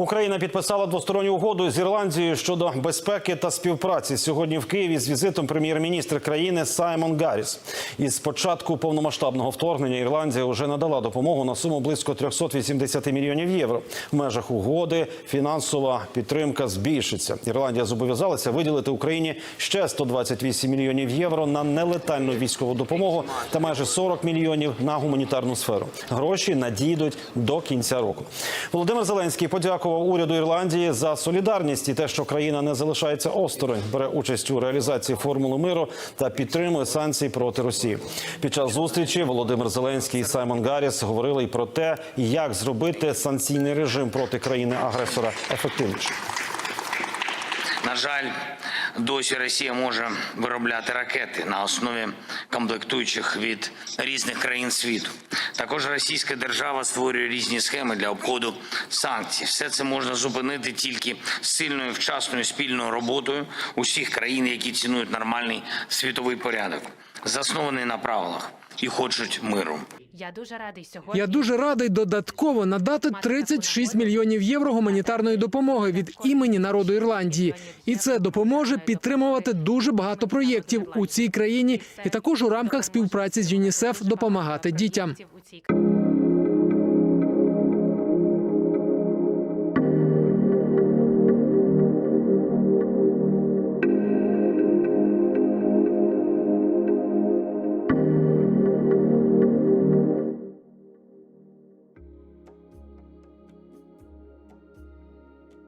Україна підписала двосторонню угоду з Ірландією щодо безпеки та співпраці. Сьогодні в Києві з візитом прем'єр-міністр країни Саймон Гарріс. Із початку повномасштабного вторгнення Ірландія вже надала допомогу на суму близько 380 мільйонів євро. В межах угоди фінансова підтримка збільшиться. Ірландія зобов'язалася виділити Україні ще 128 мільйонів євро на нелетальну військову допомогу та майже 40 мільйонів на гуманітарну сферу. Гроші надійдуть до кінця року. Володимир Зеленський подякував уряду Ірландії за солідарність і те, що країна не залишається осторонь, бере участь у реалізації формули миру та підтримує санкції проти Росії. Під час зустрічі Володимир Зеленський і Саймон Гарріс говорили й про те, як зробити санкційний режим проти країни-агресора ефективнішим. На жаль, досі Росія може виробляти ракети на основі комплектуючих від різних країн світу. Також Російська держава створює різні схеми для обходу санкцій. Все це можна зупинити тільки сильною вчасною спільною роботою усіх країн, які цінують нормальний світовий порядок, заснований на правилах і хочуть миру. Я дуже радий сьогодні. Я дуже радий додатково надати 36 мільйонів євро гуманітарної допомоги від імені народу Ірландії, і це допоможе підтримувати дуже багато проєктів у цій країні, і також у рамках співпраці з ЮНІСЕФ допомагати дітям. у цій